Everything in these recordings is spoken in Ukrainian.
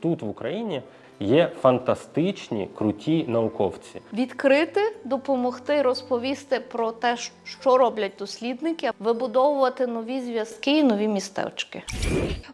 тут в Україні є фантастичні круті науковці. Відкрити, допомогти розповісти про те, що роблять дослідники, вибудовувати нові зв'язки і нові містечки.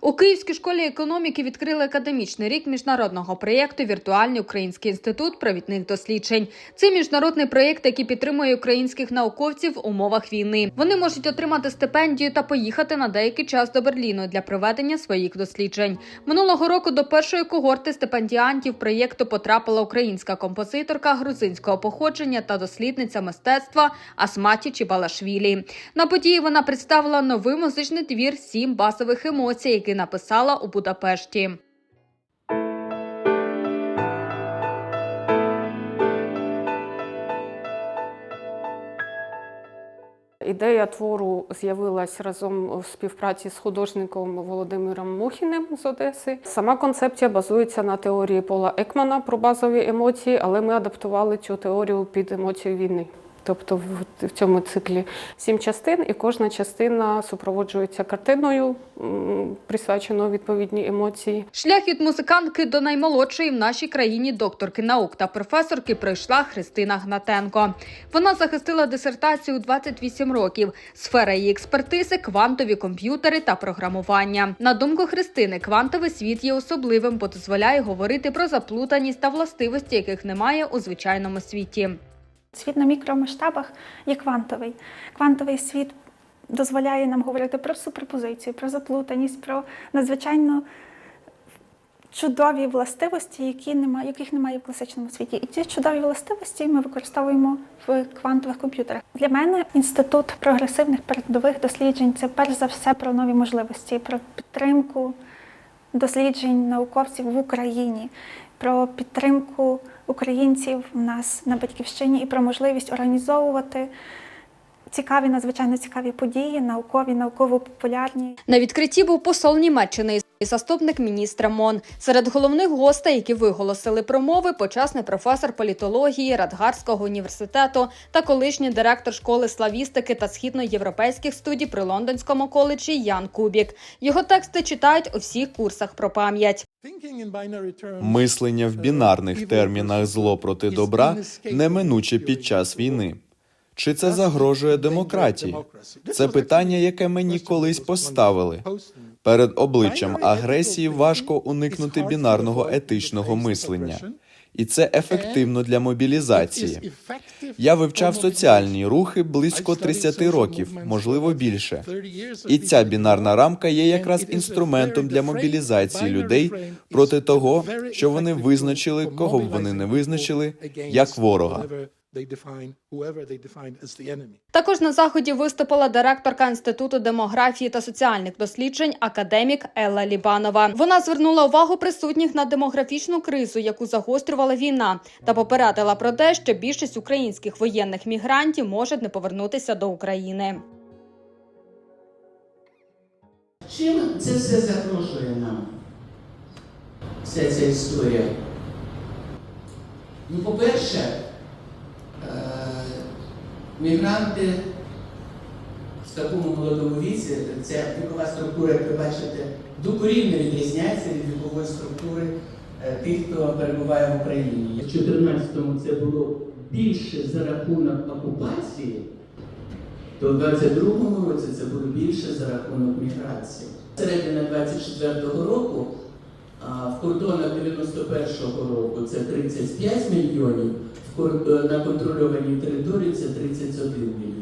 У Київській школі економіки відкрили академічний рік міжнародного проєкту Віртуальний український інститут провідних досліджень. Це міжнародний проєкт, який підтримує українських науковців в умовах війни. Вони можуть отримати стипендію та поїхати на деякий час до Берліну для проведення своїх досліджень. Минулого року до першої когорти стипендіантів проєкту потрапила українська композиторка грузинського походження та дослідниця мистецтва Асматі Чібалашвілі. На події вона представила новий музичний твір Сім базових емоцій, який написала у Будапешті. Ідея твору з'явилась разом в співпраці з художником Володимиром Мухіним з Одеси. Сама концепція базується на теорії Пола Екмана про базові емоції, але ми адаптували цю теорію під емоцію війни. Тобто в- цьому циклі сім частин, і кожна частина супроводжується картиною, присвяченою відповідній емоції. Шлях від музикантки до наймолодшої в нашій країні докторки наук та професорки пройшла Христина Гнатенко. Вона захистила дисертацію у 28 років. Сфера її експертизи квантові комп'ютери та програмування. На думку Христини, квантовий світ є особливим, бо дозволяє говорити про заплутаність та властивості, яких немає у звичайному світі. Світ на мікромасштабах є квантовий. Квантовий світ дозволяє нам говорити про суперпозицію, про заплутаність, про надзвичайно чудові властивості, які немає, яких немає в класичному світі. І ці чудові властивості ми використовуємо в квантових комп'ютерах. Для мене інститут прогресивних передових досліджень це перш за все про нові можливості, про підтримку досліджень науковців в Україні, про підтримку українців у нас на батьківщині і про можливість організовувати цікаві, надзвичайно цікаві події, наукові, науково-популярні. На відкритті був посол Німеччини і заступник міністра МОН. Серед головних гостей, які виголосили промови, почесний професор політології Радгарського університету та колишній директор школи славістики та східноєвропейських студій при Лондонському коледжі Ян Кубік. Його тексти читають у всіх курсах про пам'ять. Мислення в бінарних термінах зло проти добра неминуче під час війни. Чи це загрожує демократії? Це питання, яке мені колись поставили. Перед обличчям агресії важко уникнути бінарного етичного мислення, і це ефективно для мобілізації. Я вивчав соціальні рухи близько 30 років, можливо більше. І ця бінарна рамка є якраз інструментом для мобілізації людей проти того, що вони визначили, кого б вони не визначили, як ворога. Також на заході виступила директорка інституту демографії та соціальних досліджень академік Елла Лібанова. Вона звернула увагу присутніх на демографічну кризу, яку загострювала війна, та попередила про те, що більшість українських воєнних мігрантів можуть не повернутися до України. Чим це все загрожує нам? Вся ця історія. Ну, по-перше, е, мігранти в такому молодому віці, ця вікова структура, як ви бачите, докорінно відрізняється від вікової структури е, тих, хто перебуває в Україні. В 2014-му це було більше за рахунок окупації, то в 22-му році це було більше за рахунок міграції. Середина 24-го року в кордонах 91-го року це 35 мільйонів, кор- на контрольованій території це 31 мільйон.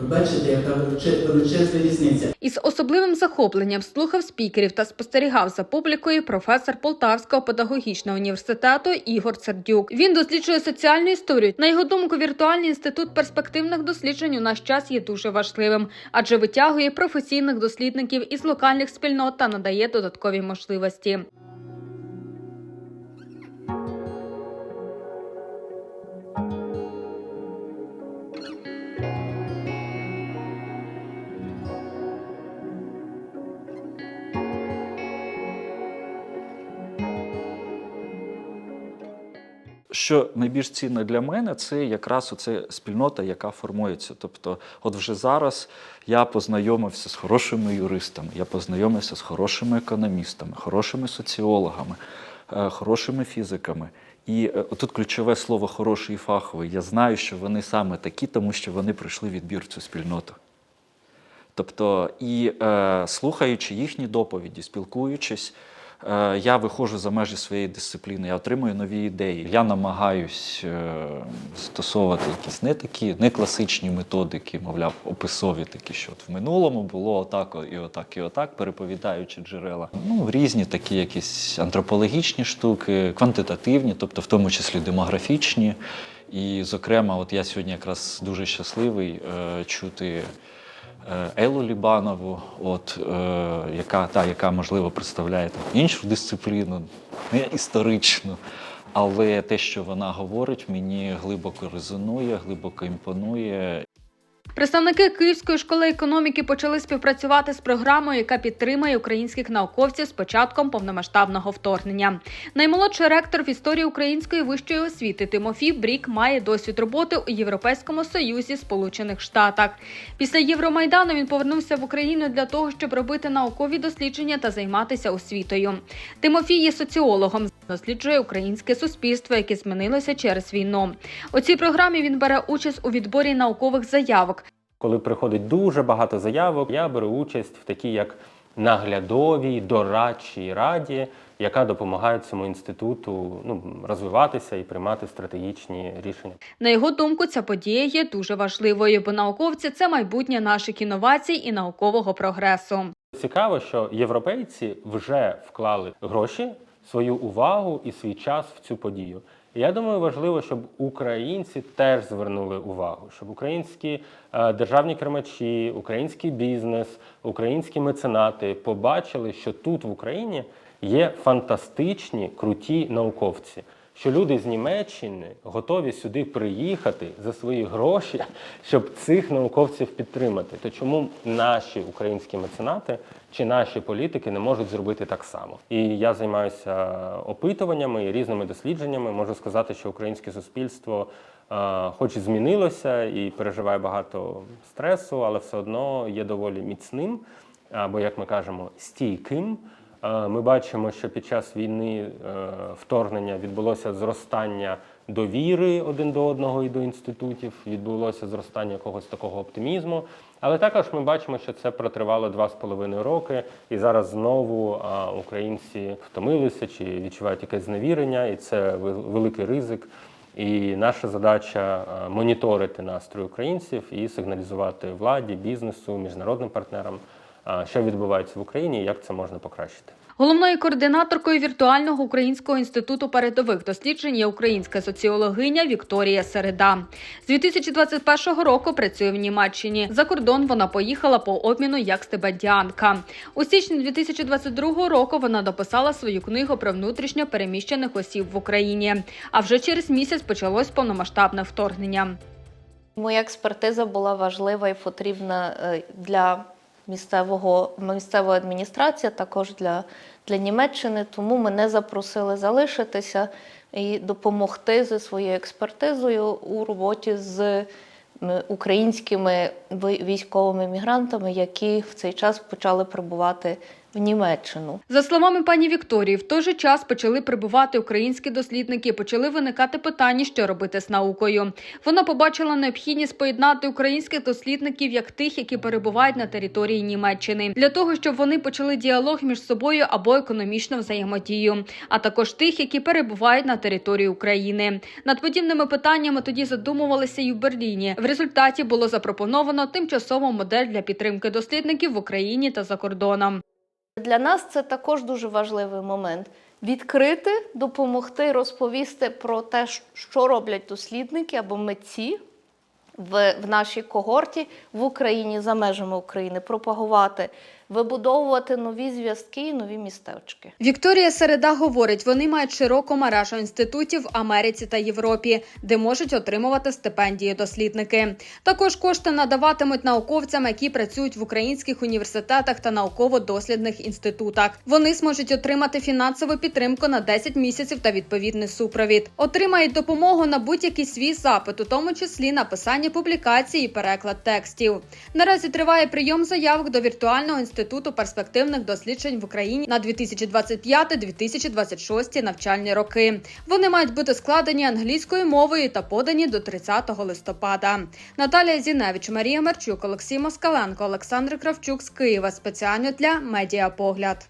Ви бачите, яка величе- величезна різниця. Із особливим захопленням слухав спікерів та спостерігав за публікою професор Полтавського педагогічного університету Ігор Сердюк. Він досліджує соціальну історію. На його думку, віртуальний інститут перспективних досліджень у наш час є дуже важливим, адже витягує професійних дослідників із локальних спільнот та надає додаткові можливості. Що найбільш цінно для мене, це якраз оце спільнота, яка формується. Тобто, от вже зараз я познайомився з хорошими юристами, я познайомився з хорошими економістами, хорошими соціологами, е, хорошими фізиками. І е, тут ключове слово хороший і фаховий. Я знаю, що вони саме такі, тому що вони пройшли відбір в цю спільноту. Тобто, і е, слухаючи їхні доповіді, спілкуючись, я виходжу за межі своєї дисципліни, я отримую нові ідеї. Я намагаюсь е, стосовувати якісь не такі, не класичні методики, мовляв, описові такі, що от в минулому було отак і отак, і отак, переповідаючи джерела. Ну, різні такі якісь антропологічні штуки, квантитативні, тобто в тому числі демографічні. І, зокрема, от я сьогодні якраз дуже щасливий е, чути. Е, Елу Лібанову, от, е, яка, та, яка, можливо, представляє там, іншу дисципліну, не історичну. Але те, що вона говорить, мені глибоко резонує, глибоко імпонує. Представники Київської школи економіки почали співпрацювати з програмою, яка підтримує українських науковців з початком повномасштабного вторгнення. Наймолодший ректор в історії української вищої освіти Тимофій Брік має досвід роботи у Європейському Союзі Сполучених Штатах. Після Євромайдану він повернувся в Україну для того, щоб робити наукові дослідження та займатися освітою. Тимофій є соціологом, досліджує українське суспільство, яке змінилося через війну. У цій програмі він бере участь у відборі наукових заявок. Коли приходить дуже багато заявок, я беру участь в такій як наглядовій дорадчій раді, яка допомагає цьому інституту ну, розвиватися і приймати стратегічні рішення. На його думку, ця подія є дуже важливою, бо науковці це майбутнє наших інновацій і наукового прогресу. Цікаво, що європейці вже вклали гроші, свою увагу і свій час в цю подію. Я думаю, важливо, щоб українці теж звернули увагу, щоб українські е, державні кермачі, український бізнес, українські меценати побачили, що тут в Україні є фантастичні круті науковці. Що люди з Німеччини готові сюди приїхати за свої гроші, щоб цих науковців підтримати. То чому наші українські меценати чи наші політики не можуть зробити так само? І я займаюся опитуваннями і різними дослідженнями. Можу сказати, що українське суспільство, е, хоч і змінилося і переживає багато стресу, але все одно є доволі міцним, або як ми кажемо, стійким. Е, Ми бачимо, що під час війни е, вторгнення відбулося зростання довіри один до одного і до інститутів, відбулося зростання якогось такого оптимізму. Але також ми бачимо, що це протривало два з половиною роки, і зараз знову е, українці втомилися чи відчувають якесь зневірення, і це великий ризик. І наша задача моніторити настрої українців і сигналізувати владі, бізнесу, міжнародним партнерам, що відбувається в Україні і як це можна покращити. Головною координаторкою віртуального українського інституту передових досліджень є українська соціологиня Вікторія Середа. З 2021 року працює в Німеччині. За кордон вона поїхала по обміну як стипендіанка. У січні 2022 року вона дописала свою книгу про внутрішньо переміщених осіб в Україні. А вже через місяць почалось повномасштабне вторгнення. Моя експертиза була важлива і потрібна е, для місцевого місцевої адміністрації, також для, для Німеччини. Тому мене запросили залишитися і допомогти зі своєю експертизою у роботі з українськими військовими мігрантами, які в цей час почали прибувати в Німеччину. За словами пані Вікторії, в той же час почали прибувати українські дослідники, почали виникати питання, що робити з наукою. Вона побачила необхідність поєднати українських дослідників як тих, які перебувають на території Німеччини, для того, щоб вони почали діалог між собою або економічну взаємодію, а також тих, які перебувають на території України. Над подібними питаннями тоді задумувалися і в Берліні. В результаті було запропоновано тимчасову модель для підтримки дослідників в Україні та за кордоном. Для нас це також дуже важливий момент. Відкрити, допомогти розповісти про те, що роблять дослідники або митці в, в нашій когорті в Україні за межами України, пропагувати вибудовувати нові зв'язки і нові містечки. Вікторія Середа говорить, вони мають широку мережу інститутів в Америці та Європі, де можуть отримувати стипендії дослідники. Також кошти надаватимуть науковцям, які працюють в українських університетах та науково-дослідних інститутах. Вони зможуть отримати фінансову підтримку на 10 місяців та відповідний супровід. Отримають допомогу на будь-який свій запит, у тому числі написання публікацій і переклад текстів. Наразі триває прийом заявок до віртуального інституту перспективних досліджень в Україні на 2025-2026 навчальні роки. Вони мають бути складені англійською мовою та подані до 30 листопада. Наталія Зіневич, Марія Мерчук, Олексій Москаленко, Олександр Кравчук з Києва спеціально для Медіапогляд.